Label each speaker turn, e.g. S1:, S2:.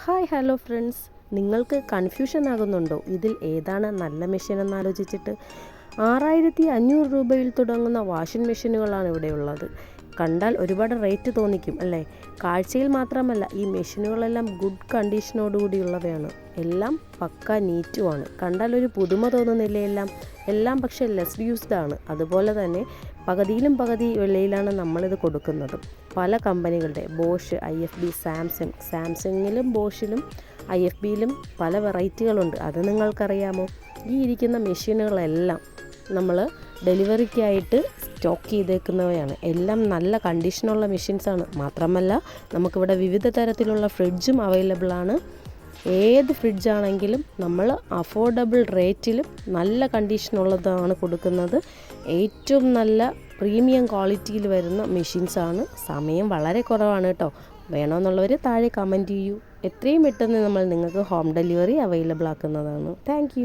S1: Hi hello friends. നിങ്ങൾക്ക് confusion ആകുന്നുണ്ടോ? ഇതിൽ ഏതാണ് നല്ല മെഷീൻ എന്നാലോചിച്ചിട്ട് ആറായിരത്തി അഞ്ഞൂറ് രൂപയിൽ തുടങ്ങുന്ന വാഷിംഗ് മെഷീനുകളാണ് ഇവിടെയുള്ളത് കണ്ടാൽ ഒരുപാട് റേറ്റ് തോന്നിക്കും അല്ലേ? കാഴ്ചയിൽ മാത്രമല്ല ഈ മെഷീനുകളെല്ലാം ഗുഡ് കണ്ടീഷനോടുകൂടിയുള്ളവയാണ്. എല്ലാം പക്ക നീറ്റുമാണ് കണ്ടാൽ ഒരു പുതുമ തോന്നുന്നില്ല എല്ലാം? എല്ലാം പക്ഷേ ലെസ് യൂസ്ഡ് ആണ്. അതുപോലെ തന്നെ പകുതിയിലും പകുതി വിലയിലാണ് നമ്മളിത് കൊടുക്കുന്നത്. പല കമ്പനികളുടെ Bosch I F B Samsung സാംസങ്ങിലും ബോഷിലും ഐ എഫ് ബിയിലും പല വെറൈറ്റികളുണ്ട്. അത് നിങ്ങൾക്കറിയാമോ? ഈ ഇരിക്കുന്ന മെഷീനുകളെല്ലാം നമ്മൾ ഡെലിവറിക്കായിട്ട് സ്റ്റോക്ക് ചെയ്തേക്കുന്നവയാണ്. എല്ലാം നല്ല കണ്ടീഷനുള്ള മെഷീൻസാണ് മാത്രമല്ല നമുക്കിവിടെ വിവിധ തരത്തിലുള്ള ഫ്രിഡ്ജും അവൈലബിൾ ആണ്. ഏത് ഫ്രിഡ്ജാണെങ്കിലും നമ്മൾ അഫോർഡബിൾ റേറ്റിലും നല്ല കണ്ടീഷനുള്ളതാണ് കൊടുക്കുന്നത്. ഏറ്റവും നല്ല പ്രീമിയം ക്വാളിറ്റിയിൽ വരുന്ന മെഷീൻസാണ്. സമയം വളരെ കുറവാണ് കേട്ടോ. വേണമെന്നുള്ളവർ താഴെ കമന്റ് ചെയ്യൂ. എത്രയും പെട്ടെന്ന് നമ്മൾ നിങ്ങൾക്ക് ഹോം ഡെലിവറി അവൈലബിൾ ആക്കുന്നതാണ്. താങ്ക്